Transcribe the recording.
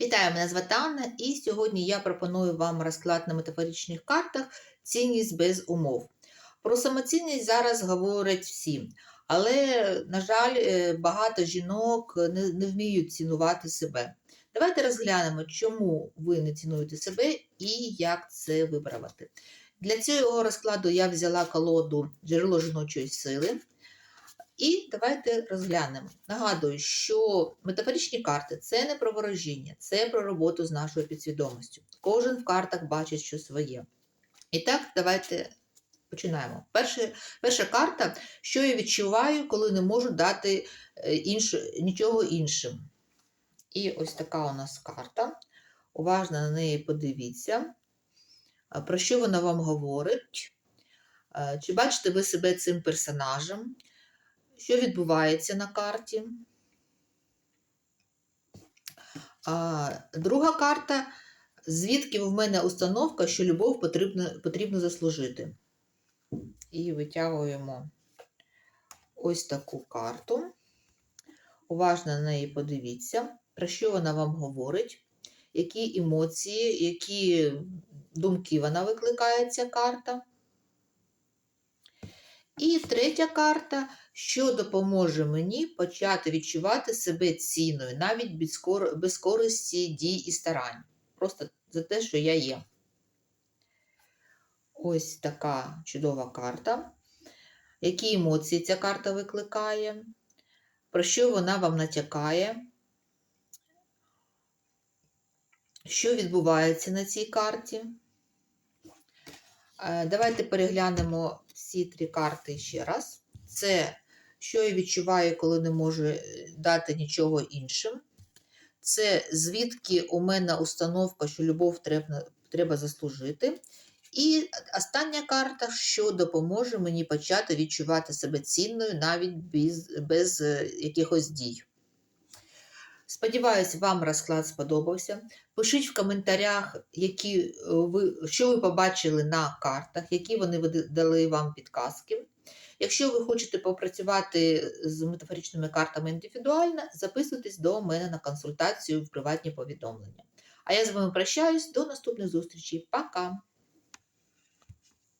Вітаю, мене звати Анна, і сьогодні я пропоную вам розклад на метафоричних картах цінність без умов. Про самоцінність зараз говорять всі, але, на жаль, е, багато жінок не, вміють цінувати себе. Давайте розглянемо, чому ви не цінуєте себе і як це виправити. Для цього розкладу я взяла колоду джерело жіночої сили. І давайте розглянемо. Нагадую, що метафоричні карти це не про ворожіння, це про роботу з нашою підсвідомістю. Кожен в картах бачить щось своє. І так, давайте починаємо. Перша, перша карта, що я відчуваю, коли не можу дати е, інш, нічого іншим. І ось така у нас карта. Уважно на неї подивіться, про що вона вам говорить. Е, Чи бачите ви себе цим персонажем? Що відбувається на карті? А, Друга карта. Звідки в мене установка, що любов потрібно, потрібно заслужити? І витягуємо ось таку карту. Уважно на неї подивіться, про що вона вам говорить, які емоції, які думки вона викликає, ця карта. І третя карта, що допоможе мені почати відчувати себе цінною, навіть без, без користі дій і старань. Просто за те, що я є. Ось така чудова карта. Які емоції ця карта викликає? Про що вона вам натякає? Що відбувається на цій карті? Е, Давайте переглянемо всі три карти ще раз. Це що я відчуваю, коли не можу е, дати нічого іншим. Це звідки у мене установка, що любов треба, треба заслужити. І остання карта, що допоможе мені почати відчувати себе цінною навіть без, без е, якихось дій. Сподіваюсь, вам розклад сподобався. Пишіть в коментарях, які е, ви, що ви побачили на картах, які вони дали вам підказки. Якщо ви хочете попрацювати з метафоричними картами індивідуально, записуйтесь до мене на консультацію в приватні повідомлення. А я з вами прощаюсь до наступних зустрічей. Пока!